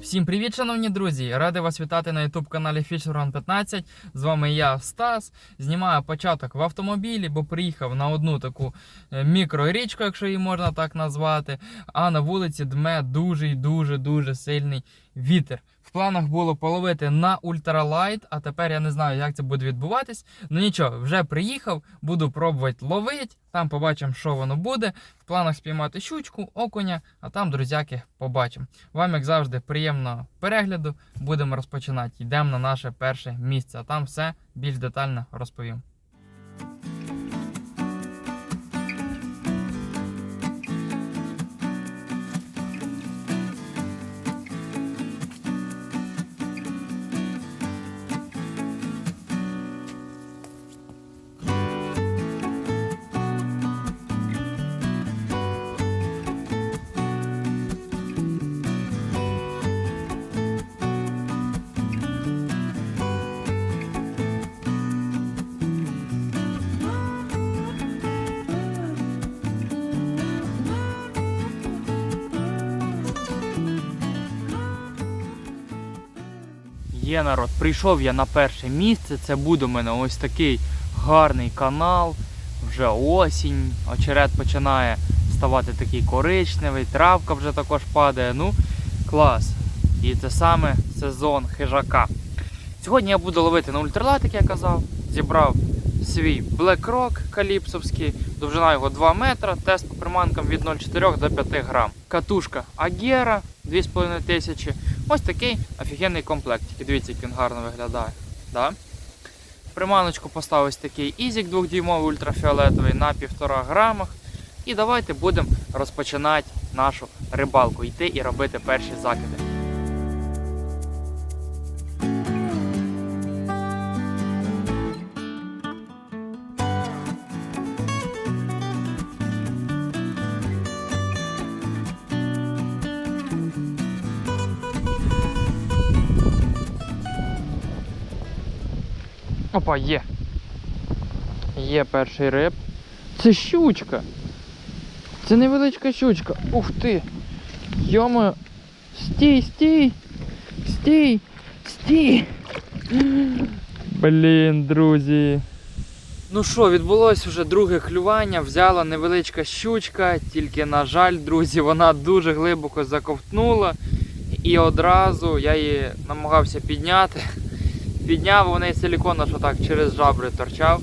Всім привіт, шановні друзі! Радий вас вітати на youtube каналі Fisherman 15. З вами я, Стас. Знімаю початок в автомобілі, бо приїхав на одну таку е, мікрорічку, якщо її можна так назвати. А на вулиці дме дуже дуже дуже сильний вітер. В планах було половити на ультралайт, а тепер я не знаю, як це буде відбуватись. Ну нічого, вже приїхав, буду пробувати ловити. Там побачимо, що воно буде. В планах спіймати щучку, окуня, а там, друзяки, побачимо. Вам, як завжди, приємного перегляду. Будемо розпочинати. Йдемо на наше перше місце, а там все більш детально розповім. Є народ, прийшов я на перше місце. Це буде у мене ось такий гарний канал. Вже осінь, очерет починає ставати такий коричневий, травка вже також падає. Ну, клас. І це саме сезон хижака. Сьогодні я буду ловити на ультралайт, як я казав. Зібрав свій Black каліпсовський, довжина його 2 метра, тест по приманкам від 0,4 до 5 грам. Катушка Агера 2500. Ось такий офігенний комплект. Дивіться, як він гарно виглядає. Да? Приманочку поставив ось такий Ізік 2-дюймовий ультрафіолетовий на 1,5 грамах. І давайте будемо розпочинати нашу рибалку, йти і робити перші закиди. Опа, є. Є перший риб. Це щучка. Це невеличка щучка. Ух ти. Йомо. Стій, стій. Стій. Стій. Блін, друзі. Ну що, відбулось вже друге клювання, взяла невеличка щучка, тільки, на жаль, друзі, вона дуже глибоко заковтнула. І одразу я її намагався підняти. Підняв у неї силікон, що так через жабри торчав.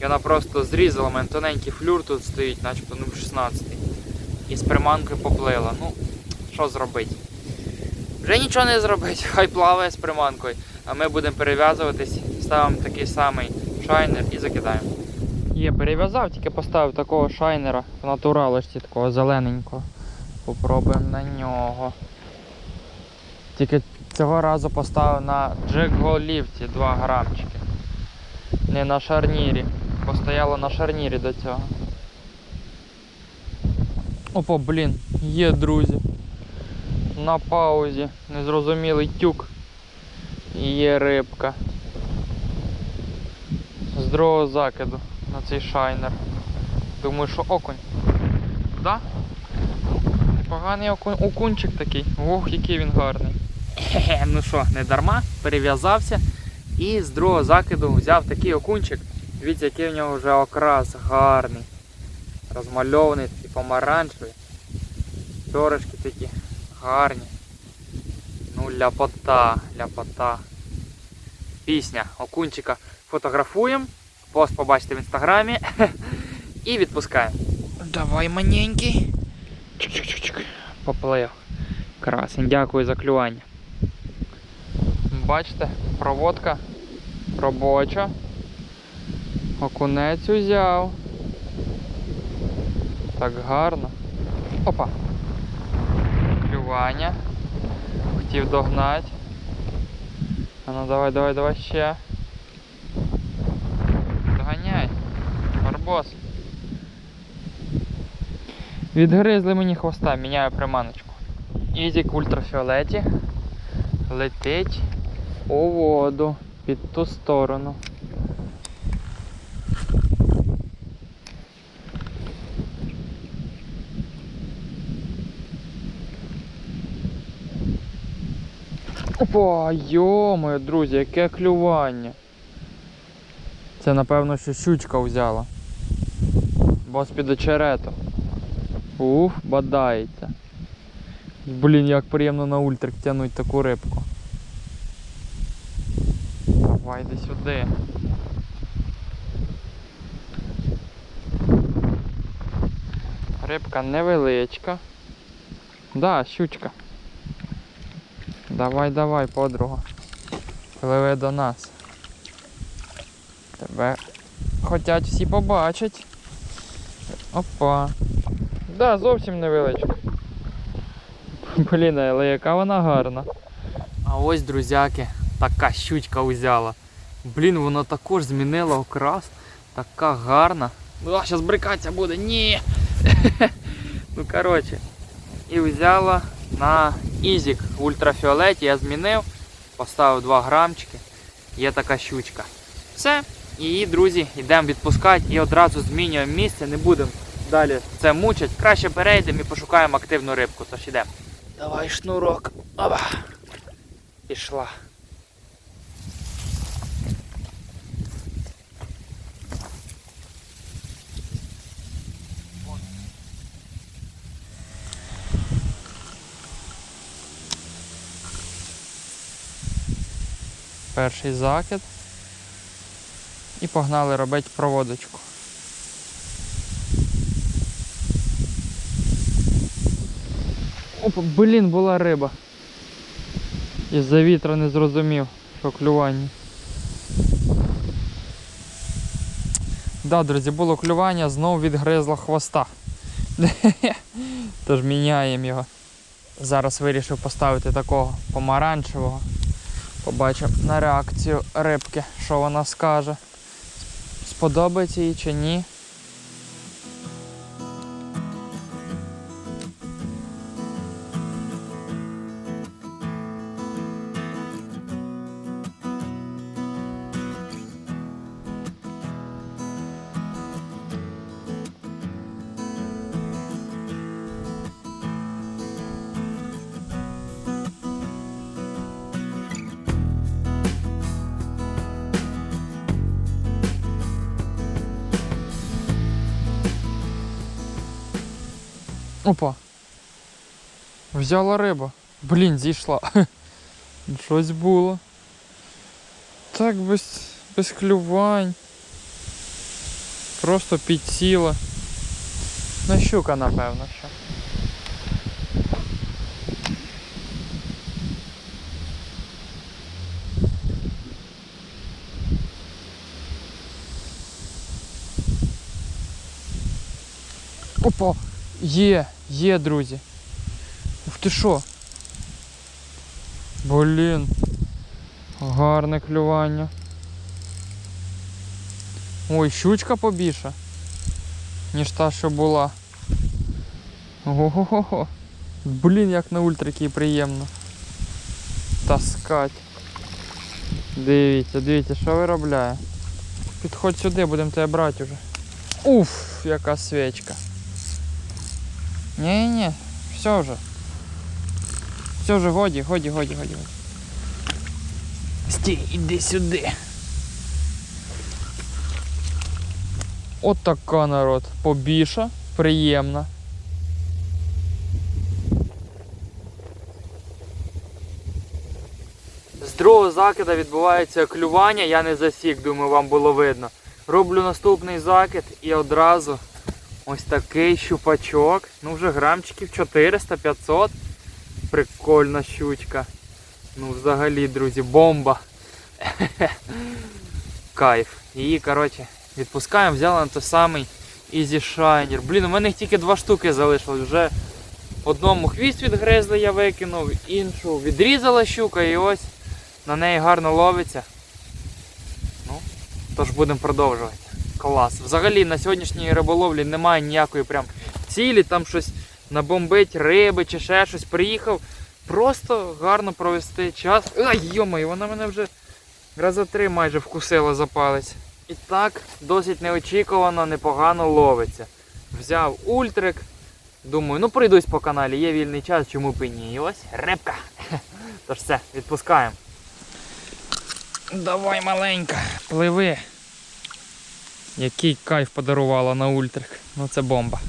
І вона просто зрізала мене тоненький флюр тут стоїть, начебто ну 16 І з приманкою поплила. Ну, що зробити? Вже нічого не зробить, хай плаває з приманкою. А ми будемо перев'язуватись, ставимо такий самий шайнер і закидаємо. Є, перев'язав, тільки поставив такого шайнера в натуралочці, такого зелененького. Попробуємо на нього. Тільки цього разу поставив на джекголівці 2 грамчики. Не на шарнірі. Бо стояло на шарнірі до цього. Опа, блін, є, друзі. На паузі. Незрозумілий тюк. І є рибка. З другого закиду на цей шайнер. Думаю, що окунь. Да? Поганий окунь, окунчик такий. Ох, який він гарний. Хе-хе, ну що, не дарма, перев'язався і з другого закиду взяв такий окунчик. Дивіться, який в нього вже окрас гарний. Розмальований, такий помаранчевий. Перышки такі гарні. Ну, ляпота, ляпота. Пісня окунчика фотографуємо. Пост побачите в інстаграмі. І відпускаємо. Давай маненький. Чик-чик-чик. Поплив. Красень, дякую за клювання. Бачите, проводка робоча. Окунець узяв. Так гарно. Опа. Клювання. Хотів догнати. А ну давай, давай, давай ще. Доганяй. Барбос. Відгризли мені хвоста, міняю приманочку. Ізік ультрафіолеті. Летить у воду під ту сторону. Опа, йомо, друзі, яке клювання. Це, напевно, ще щучка взяла. Бо з під очерету. Ух, бадається. Блін, як приємно на ультрик тянуть таку рибку. Давай йди сюди. Рибка невеличка. Да, щучка. Давай, давай, подруга. Пливи до нас. Тебе хотять всі побачить. Опа. Да, зовсім невеличка. Блін, але яка вона гарна. А ось, друзяки, така щучка узяла. Блін, вона також змінила окрас. Така гарна. А, зараз брикатися буде. Ні. ну коротше. І взяла на Ізік в ультрафіолеті. Я змінив, поставив 2 грамчики. Є така щучка. Все. І, друзі, йдемо відпускати і одразу змінюємо місце, не будемо далі це мучать. Краще перейдемо і пошукаємо активну рибку. Тож йдемо. Давай шнурок. Опа. Пішла. Перший закид. І погнали робити проводочку. Опа, блін, була риба. Із-за вітра не зрозумів, що клювання. Да, друзі, було клювання, знов відгризла хвоста. Тож міняємо його. Зараз вирішив поставити такого помаранчевого. Побачимо на реакцію рибки, що вона скаже. Сподобається їй чи ні. Опа. Взяла риба. Блін, зійшла. Щось було. Так без, без клювань. Просто підсіла. Ну, щука, напевно, що. Опа! Є, є, друзі. Ух ти що? Блін. Гарне клювання. Ой, щучка побільша, ніж та, що була. Ого-го-го. Блін, як на ультрики приємно. Таскать. Дивіться, дивіться, що виробляє. Підходь сюди, будемо тебе брати вже. Уф, яка свічка. Ні-ні, все вже. Все вже годі, годі, годі. годі. Стій, іди сюди. От така народ. Побіша, приємна. З другого закида відбувається клювання, я не засік, думаю, вам було видно. Роблю наступний закид і одразу ось такий щупачок. Ну вже грамчиків 400-500. Прикольна щучка. Ну взагалі, друзі, бомба. Кайф. Її, коротше, відпускаємо, взяли на той самий Easy Shiner. Блін, у мене їх тільки два штуки залишилось. Вже одному хвіст відгризли, я викинув, іншу відрізала щука і ось на неї гарно ловиться. Ну, тож будемо продовжувати. Клас. Взагалі на сьогоднішній риболовлі немає ніякої прям цілі, там щось набомбить риби чи ще щось. Приїхав. Просто гарно провести час. Ай, йомай, вона мене вже раза три майже вкусила за палець. І так, досить неочікувано, непогано ловиться. Взяв ультрик. Думаю, ну пройдусь по каналі, є вільний час, чому б і ні. І ось рибка. Тож все, відпускаємо. Давай маленька, пливи. Який кайф подарувала на ультрик. Ну це бомба.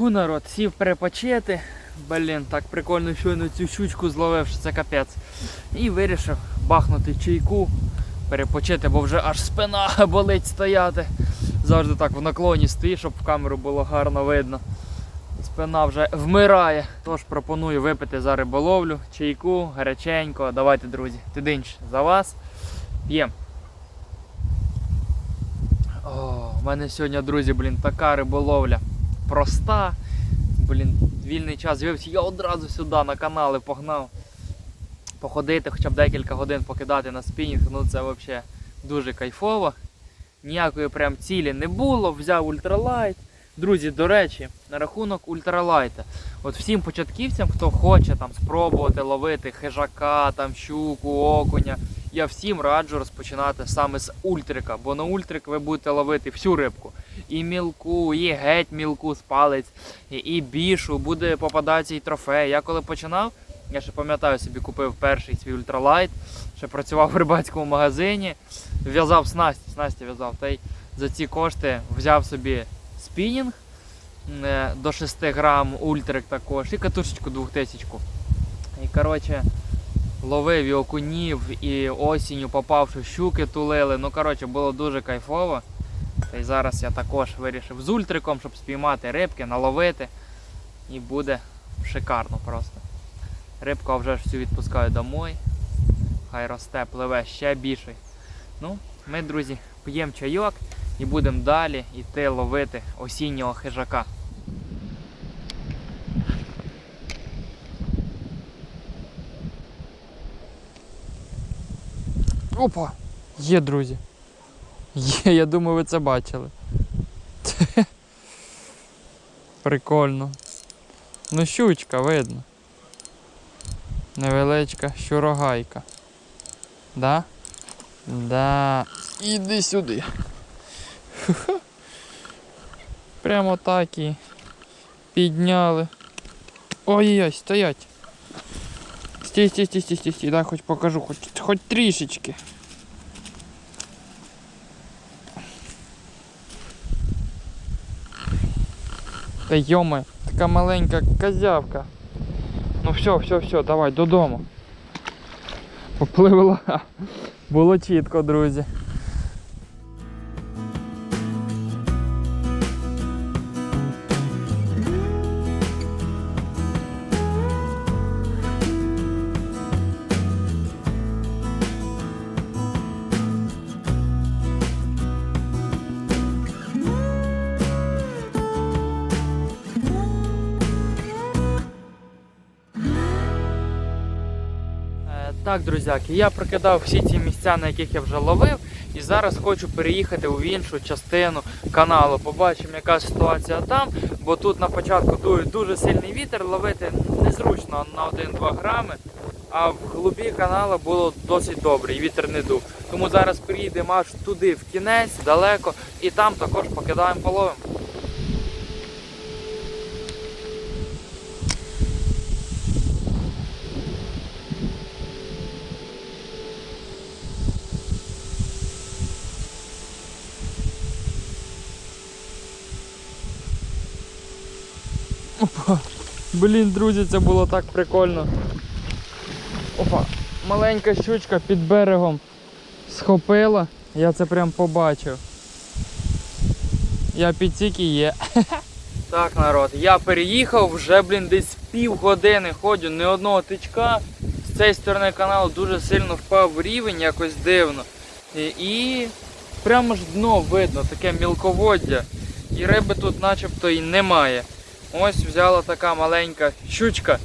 Фу, народ, сів перепочити. Блін, так прикольно щойно цю щучку зловив, що це капець. І вирішив бахнути чайку, перепочити, бо вже аж спина болить стояти. Завжди так в наклоні стоїть, щоб в камеру було гарно видно. Спина вже вмирає. Тож пропоную випити за риболовлю, чайку, гаряченько. Давайте, друзі, тидинч за вас. П'ємо. О, у мене сьогодні, друзі, блін, така риболовля проста. Блін, вільний час з'явився. Я одразу сюди на канали погнав. Походити, хоча б декілька годин покидати на спінінг. Ну це взагалі дуже кайфово. Ніякої прям цілі не було. Взяв ультралайт. Друзі, до речі, на рахунок ультралайта. От всім початківцям, хто хоче там спробувати ловити хижака, там щуку, окуня, я всім раджу розпочинати саме з ультрика, бо на ультрик ви будете ловити всю рибку. І мілку, і геть мілку з палець, і, бішу, буде попадатися і трофей. Я коли починав, я ще пам'ятаю, собі купив перший свій ультралайт, ще працював в рибацькому магазині, в'язав снасті, снасті в'язав. Та й за ці кошти взяв собі спінінг е, до 6 грам, ультрик також, і катушечку 2000. І коротше, ловив і окунів, і осінню попавши щуки тулили. Ну, коротше, було дуже кайфово. Та й зараз я також вирішив з ультриком, щоб спіймати рибки, наловити. І буде шикарно просто. Рибку вже ж всю відпускаю домой. Хай росте, пливе ще більше. Ну, ми, друзі, п'ємо чайок і будемо далі йти ловити осіннього хижака. Опа! Є, друзі. Є, я думаю, ви це бачили. Прикольно. Ну, щучка видно. Невеличка щурогайка. Да? Да. Іди сюди. Прямо так і підняли. Ой-ой-ой, стоять. Стій, стій, стій, стій, стій, стій, хоч покажу, хоч, хоч трішечки. Та йоми, така маленька козявка. Ну все, все, все, давай додому. Попливла. Було чітко, друзі. Так, друзяки, я прокидав всі ці місця, на яких я вже ловив, і зараз хочу переїхати в іншу частину каналу. Побачимо, яка ситуація там, бо тут на початку дує дуже сильний вітер, ловити незручно на 1-2 грами, а в глубі каналу було досить добре, і вітер не дув. Тому зараз приїдемо аж туди, в кінець, далеко, і там також покидаємо половим. Блін, друзі, це було так прикольно. Опа. маленька щучка під берегом схопила. Я це прям побачив. Я підсік і є. Так, народ, я переїхав, вже, блін, десь півгодини ходжу, ні одного тичка. З цієї сторони каналу дуже сильно впав рівень, якось дивно. І, і прямо ж дно видно, таке мілководдя. І риби тут начебто і немає. Ось взяла така маленька щучка.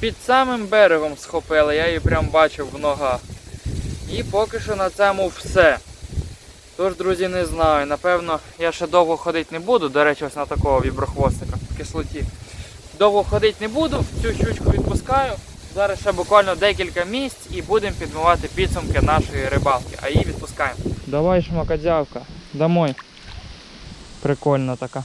Під самим берегом схопила, я її прям бачив в ногах. І поки що на цьому все. Тож, друзі, не знаю. Напевно, я ще довго ходити не буду. До речі, ось на такого віброхвостика в кислоті. Довго ходити не буду, цю щучку відпускаю. Зараз ще буквально декілька місць і будемо підмивати підсумки нашої рибалки, а її відпускаємо. Давай, шмакодявка, домой. Прикольна така.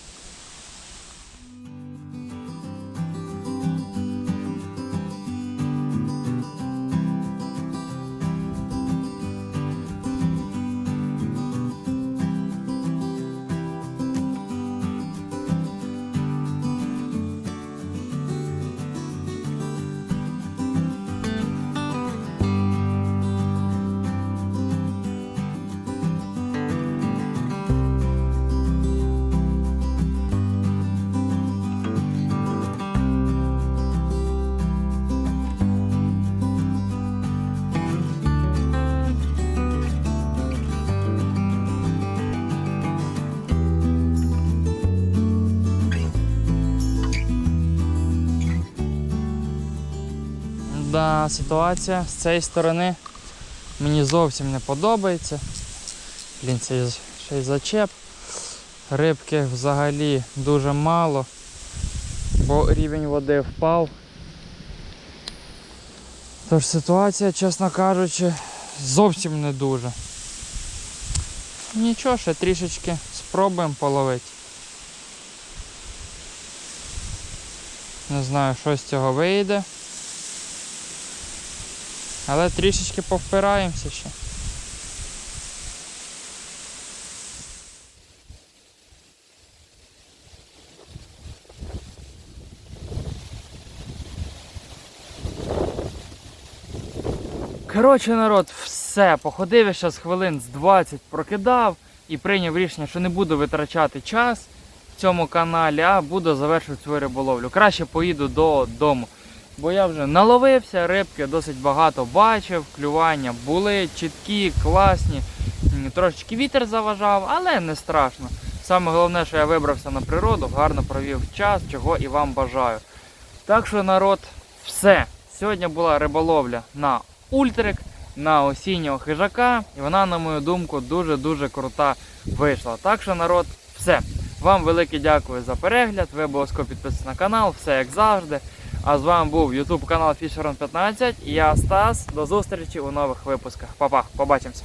Да, ситуація з цієї сторони мені зовсім не подобається. Блін, це ще й зачеп. Рибки взагалі дуже мало, бо рівень води впав. Тож ситуація, чесно кажучи, зовсім не дуже. Нічого, ще трішечки спробуємо половити. Не знаю, що з цього вийде. Але трішечки повпираємося ще. Коротше, народ, все. Походив я зараз хвилин з 20 прокидав і прийняв рішення, що не буду витрачати час в цьому каналі, а буду завершувати свою риболовлю. Краще поїду додому. Бо я вже наловився, рибки досить багато бачив, клювання були чіткі, класні. Трошечки вітер заважав, але не страшно. Саме головне, що я вибрався на природу, гарно провів час, чого і вам бажаю. Так що, народ, все. Сьогодні була риболовля на ультрик, на осіннього хижака, і вона, на мою думку, дуже-дуже крута вийшла. Так що, народ, все. Вам велике дякую за перегляд. Ви обов'язково підписуйтесь на канал, все як завжди. А з вами був YouTube канал Fisheron 15 і я Стас. До зустрічі у нових випусках. Па-па, побачимося.